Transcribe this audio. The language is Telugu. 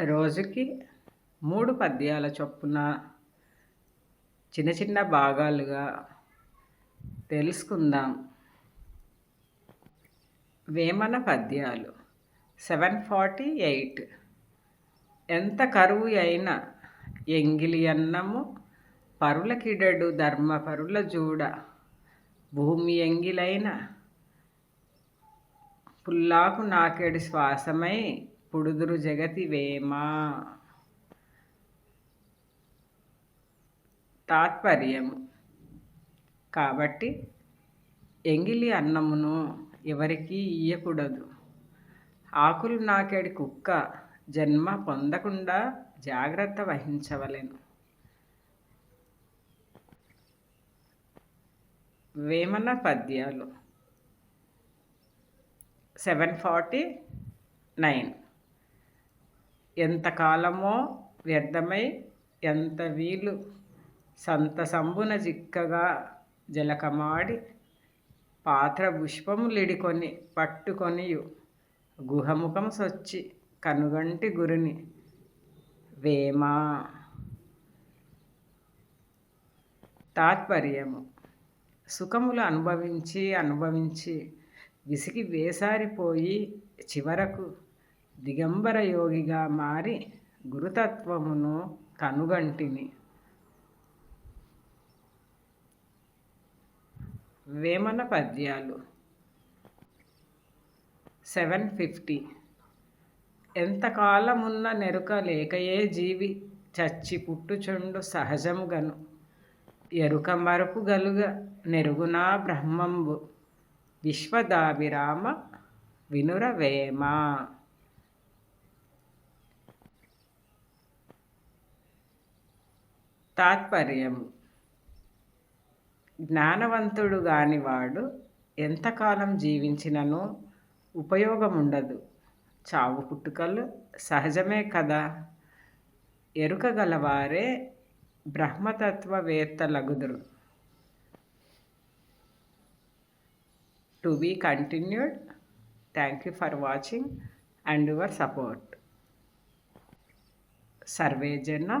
రోజుకి మూడు పద్యాల చొప్పున చిన్న చిన్న భాగాలుగా తెలుసుకుందాం. వేమన పద్యాలు సెవెన్ ఫార్టీ ఎయిట్. ఎంత కరువు అయినా ఎంగిలి అన్నము పరులకిడడు ధర్మ పరుల జూడ. భూమి ఎంగిలైన పుల్లాకు నాకేడు శ్వాసమై పుడుదురు జగతి వేమ? తాత్పర్యము. కాబట్టి ఎంగిలి అన్నమును ఎవరికీ ఇయ్యకూడదు. ఆకులు నాకేడి కుక్క జన్మ పొందకుండా జాగ్రత్త వహించవలెను. వేమన పద్యాలు. Seven forty nine. ఎంతకాలమో వ్యర్థమై ఎంత వీలు సంత సంబున జిక్కగా జలకమాడి పాత్ర పుష్పములిడికొని పట్టుకొనియు. గుహముఖం సొచ్చి కనుగంటి గురిని వేమా. తాత్పర్యము. సుఖములు అనుభవించి అనుభవించి విసిగి వేసారిపోయి చివరకు దిగంబర యోగిగా మారి గురుతత్వమును కనుగంటిని. వేమన పద్యాలు. Seven fifty. ఎంతకాలమున్న నెరుక లేకయే జీవి చచ్చి పుట్టుచుండు సహజముగను. ఎరుక మరుపు గలుగ నెరుగునా బ్రహ్మంబు. విశ్వదాభిరామ వినురవేమ తాత్పర్యం జ్ఞానవంతుడు కానివాడు ఎంతకాలం జీవించినను ఉపయోగం ఉండదు చావు పుట్టుకలు సహజమే కదా. ఎరుక గలవారే బ్రహ్మతత్వవేత్తలగుదురు. To be continued. Thank you for watching and your support. Survey జన